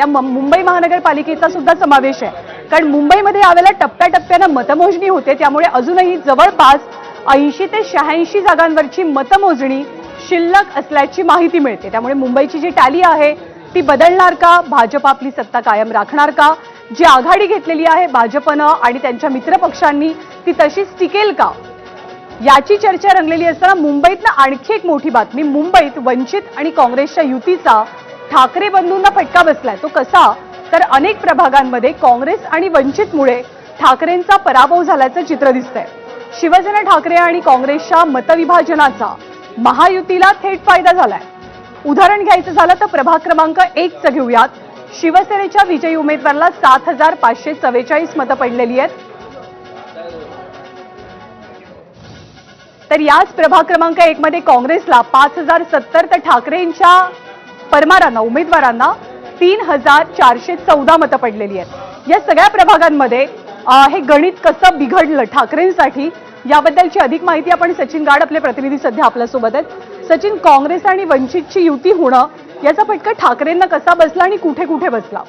त्या मुंबई महानगरपालिकेचा सुद्धा समावेश आहे. कारण मुंबईमध्ये यावेळेला टप्प्याटप्प्यानं मतमोजणी होते त्यामुळे अजूनही जवळपास ऐंशी ते शहाऐंशी जागांवरची मतमोजणी शिल्लक असल्याची माहिती मिळते. त्यामुळे मुंबईची जी टॅली आहे ती बदलणार का? भाजप आपली सत्ता कायम राखणार का? जी आघाडी घेतलेली आहे भाजपनं आणि त्यांच्या मित्रपक्षांनी ती तशीच टिकेल का? याची चर्चा रंगलेली असताना मुंबईतनं आणखी एक मोठी बातमी. मुंबईत वंचित आणि काँग्रेसच्या युतीचा ठाकरे बंधूंना फटका बसलाय. तो कसा? तर अनेक प्रभागांमध्ये काँग्रेस आणि वंचितमुळे ठाकरेंचा पराभव झाल्याचं चित्र दिसतंय. शिवसेना ठाकरे आणि काँग्रेसच्या मतविभाजनाचा महायुतीला थेट फायदा झालाय. उदाहरण घ्यायचं झालं तर प्रभाग क्रमांक एकचं घेऊयात. शिवसेनेच्या विजयी उमेदवाराला सात हजार पाचशे चव्वेचाळीस मतं पडलेली आहेत. तर याच प्रभाग क्रमांक एक मध्ये काँग्रेसला पाच हजार सत्तर तर ठाकरेंच्या परमारांना उमेदवारांना तीन हजार चारशे चौदा मतं पडलेली आहेत. या सगळ्या प्रभागांमध्ये हे गणित कसं बिघडलं ठाकरेंसाठी याबद्दलची अधिक माहिती आपण सचिन गाड आपले प्रतिनिधी सध्या आपल्यासोबत आहेत. सचिन काँग्रेस आणि वंचितची युती होणं याचा फटका ठाकरेंना कसा बसला आणि कुठे कुठे बसला?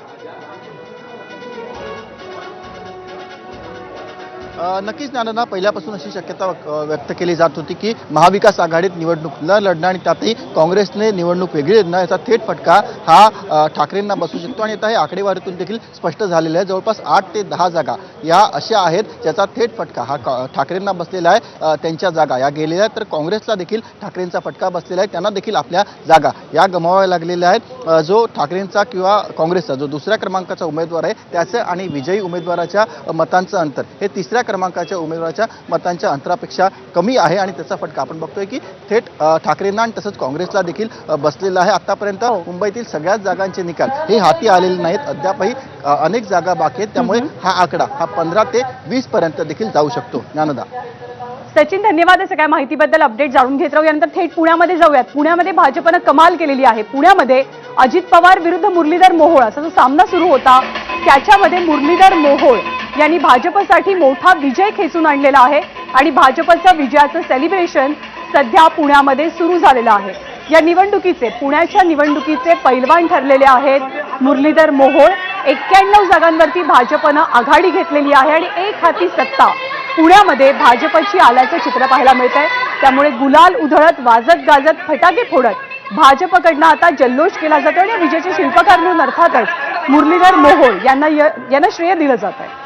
नक्कीच ज्ञानांना पहिल्यापासून अशी शक्यता व्यक्त केली जात होती की महाविकास आघाडीत निवडणूक न लढणं आणि त्यातही काँग्रेसने निवडणूक वेगळी लढणं याचा थेट फटका हा ठाकरेंना बसू शकतो आणि आता हे आकडेवारीतून देखील स्पष्ट झालेलं आहे. जवळपास आठ ते दहा जागा या अशा आहेत ज्याचा थेट फटका हा का- ठाकरेंना बसलेला आहे त्यांच्या जागा या गेलेल्या आहेत. तर काँग्रेसला देखील ठाकरेंचा फटका बसलेला आहे. त्यांना देखील आपल्या जागा या गमाव्या लागलेल्या आहेत. जो ठाकरेंचा किंवा काँग्रेसचा जो दुसऱ्या क्रमांकाचा उमेदवार आहे त्याचं आणि विजयी उमेदवाराच्या मतांचं अंतर हे तिसऱ्या क्रमांकाच्या उमेदवाराच्या मतांच्या अंतरापेक्षा कमी आहे आणि त्याचा फटका आपण बघतोय की थेट ठाकरेंना आणि तसंच काँग्रेसला देखील बसलेला आहे. आतापर्यंत मुंबईतील सगळ्याच जागांचे निकाल हे हाती आलेले नाहीत. अद्यापही अनेक जागा बाकी आहेत. त्यामुळे हा आकडा हा पंधरा ते वीस पर्यंत देखील जाऊ शकतो. ज्ञानदा. सचिन धन्यवाद या सगळ्या माहितीबद्दल अपडेट जाणून घेत राहू यानंतर थेट पुण्यामध्ये जाऊयात. पुण्यामध्ये भाजपनं कमाल केलेली आहे. पुण्यामध्ये अजित पवार विरुद्ध मुरलीधर मोहोळ असा जो सामना सुरू होता त्याच्यामध्ये मुरलीधर मोहोळ यांनी भाजपसाठी मोठा विजय खेचून आणलेला आहे आणि भाजपचं विजयाचं सेलिब्रेशन सध्या पुण्यामध्ये सुरू झालेलं आहे. या निवडणुकीचे पुण्याच्या निवडणुकीचे पैलवान ठरलेले आहेत मुरलीधर मोहोळ. एक्क्याण्णव जागांवरती भाजपनं आघाडी घेतलेली आहे आणि एक हाती सत्ता पुण्यामध्ये भाजपची आल्याचं चित्र पाहायला मिळत आहे त्यामुळे गुलाल उधळत वाजत गाजत फटाके फोडत भाजपकडनं आता जल्लोष केला जातो आणि या विजयाचे शिल्पकार म्हणून अर्थातच मुरलीधर मोहोळ यांना य- यांना श्रेय दिलं जात आहे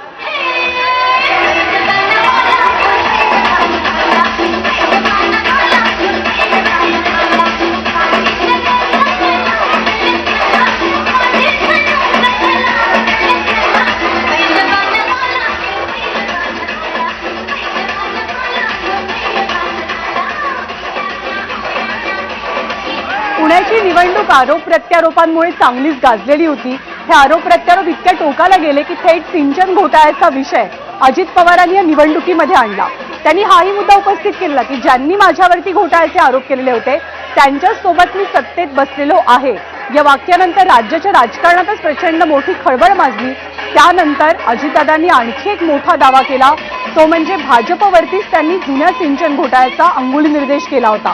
पुण्याची निवडणूक आरोप प्रत्यारोपांमुळे चांगलीच गाजलेली होती. हे आरोप प्रत्यारोप इतक्या टोकाला गेले की थेट सिंचन घोटाळ्याचा विषय अजित पवारांनी या निवडणुकीमध्ये आणला. त्यांनी हाही मुद्दा उपस्थित केला की ज्यांनी माझ्यावरती घोटाळ्याचे आरोप केलेले होते त्यांच्यासोबत मी सत्तेत बसलेलो आहे. या वाक्यानंतर राज्याच्या राजकारणातच प्रचंड मोठी खळबळ माजली. त्यानंतर अजितदादांनी आणखी एक मोठा दावा केला. तो म्हणजे भाजपवरतीच त्यांनी जुन्या सिंचन घोटाळ्याचा अंगुली निर्देश केला होता.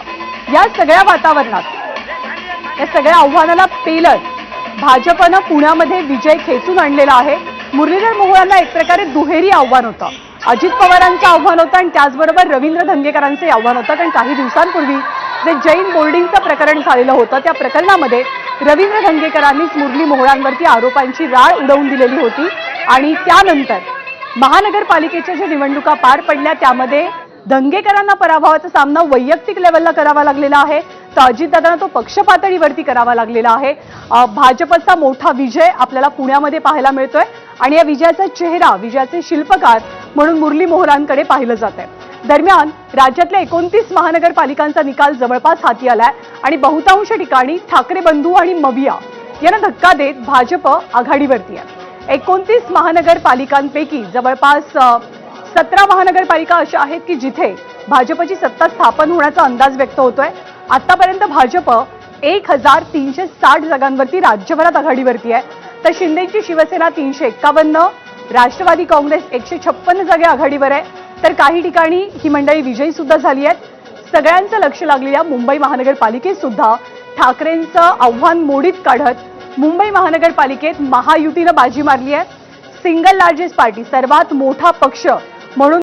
या सगळ्या वातावरणात या सगळ्या आव्हानाला पेलत भाजपनं पुण्यामध्ये विजय खेचून आणलेला आहे. मुरलीधर मोहोळांना एक प्रकारे दुहेरी आव्हान होतं. अजित पवारांचं आव्हान होतं आणि त्याचबरोबर रवींद्र धंगेकरांचे आव्हान होतं. कारण काही दिवसांपूर्वी जे जैन बोर्डिंगचं प्रकरण झालेलं होतं त्या प्रकरणामध्ये रवींद्र धंगेकरांनीच मुरली मोहोळांवरती आरोपांची राळ उडवून दिलेली होती. आणि त्यानंतर महानगरपालिकेच्या ज्या निवडणुका पार पडल्या त्यामध्ये दंगेकरांना पराभवाचा सामना वैयक्तिक लेवलला करावा लागलेला आहे. तर अजितदादांना तो पक्ष पातळीवरती करावा लागलेला आहे. भाजपचा मोठा विजय आपल्याला पुण्यामध्ये पाहायला मिळतोय. आणि या विजयाचा चेहरा विजयाचे शिल्पकार म्हणून मुरली मोहरांकडे पाहिलं जात आहे दरम्यान राज्यातल्या एकोणतीस महानगरपालिकांचा निकाल जवळपास हाती आलाय. आणि बहुतांश ठिकाणी ठाकरे बंधू आणि मविया यांना धक्का देत भाजप आघाडीवरती आहे. एकोणतीस महानगरपालिकांपैकी जवळपास सतरा महानगरपालिका अशा आहेत की जिथे भाजपची सत्ता स्थापन होण्याचा अंदाज व्यक्त होतोय. आतापर्यंत भाजप एक हजार तीनशे साठ जागांवरती राज्यभरात आघाडीवरती आहे. तर शिंदेची शिवसेना तीनशे एक्कावन्न राष्ट्रवादी काँग्रेस एकशे छप्पन्न जागे आघाडीवर आहे. तर काही ठिकाणी ही मंडळी विजयी सुद्धा झाली आहेत. सगळ्यांचं लक्ष लागलेल्या मुंबई महानगरपालिकेत सुद्धा ठाकरेंचं आव्हान मोडीत काढत मुंबई महानगरपालिकेत महायुतीनं बाजी मारली आहे. सिंगल लार्जेस्ट पार्टी सर्वात मोठा पक्ष म्हणून